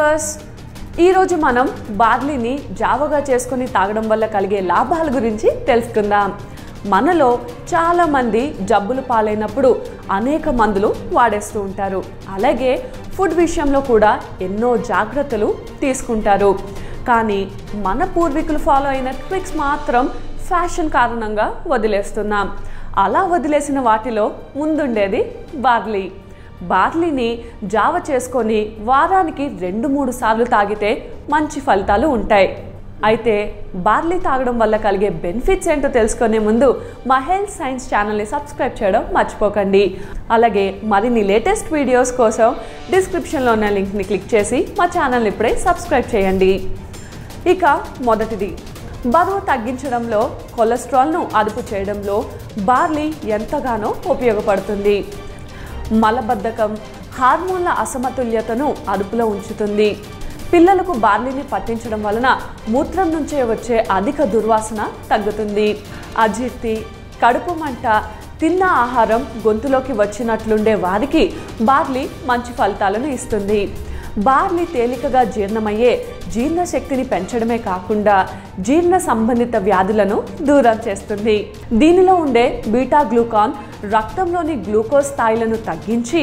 Viewers ఈరోజు మనం బార్లీని జావగా చేసుకొని తాగడం వల్ల కలిగే లాభాల గురించి తెలుసుకుందాం. మనలో చాలామంది జబ్బులు పాలైనప్పుడు అనేక మందులు వాడేస్తూ ఉంటారు. అలాగే ఫుడ్ విషయంలో కూడా ఎన్నో జాగ్రత్తలు తీసుకుంటారు. కానీ మన పూర్వీకులు ఫాలో అయిన ట్రిక్స్ మాత్రం ఫ్యాషన్ కారణంగా వదిలేస్తున్నాం. అలా వదిలేసిన వాటిలో ముందుండేది బార్లీ. బార్లీని జావ చేసుకొని వారానికి రెండు మూడు సార్లు తాగితే మంచి ఫలితాలు ఉంటాయి. అయితే బార్లీ తాగడం వల్ల కలిగే బెనిఫిట్స్ ఏంటో తెలుసుకునే ముందు మా హెల్త్ సైన్స్ ఛానల్ని సబ్స్క్రైబ్ చేయడం మర్చిపోకండి. అలాగే మరిన్ని లేటెస్ట్ వీడియోస్ కోసం డిస్క్రిప్షన్లో ఉన్న లింక్ని క్లిక్ చేసి మా ఛానల్ని ఇప్పుడే సబ్స్క్రైబ్ చేయండి. ఇక మొదటిది. బరువు తగ్గించడంలో కొలెస్ట్రాల్ను అదుపు చేయడంలో బార్లీ ఎంతగానో ఉపయోగపడుతుంది. మలబద్ధకం హార్మోన్ల అసమతుల్యతను అదుపులో ఉంచుతుంది. పిల్లలకు బార్లీని పట్టించడం వలన మూత్రం నుంచే వచ్చే అధిక దుర్వాసన తగ్గుతుంది. అజీర్తి కడుపు మంట తిన్న ఆహారం గొంతులోకి వచ్చినట్లుండే వారికి బార్లీ మంచి ఫలితాలను ఇస్తుంది. బార్లీ తేలికగా జీర్ణమయ్యే జీర్ణశక్తిని పెంచడమే కాకుండా జీర్ణ సంబంధిత వ్యాధులను దూరం చేస్తుంది. దీనిలో ఉండే బీటా గ్లూకాన్ రక్తంలోని గ్లూకోజ్ స్థాయిలను తగ్గించి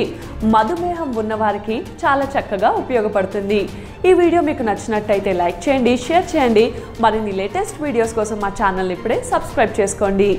మధుమేహం ఉన్నవారికి చాలా చక్కగా ఉపయోగపడుతుంది. ఈ వీడియో మీకు నచ్చినట్టయితే లైక్ చేయండి షేర్ చేయండి. మరిన్ని లేటెస్ట్ వీడియోస్ కోసం మా ఛానల్ ఇప్పుడే సబ్స్క్రైబ్ చేసుకోండి.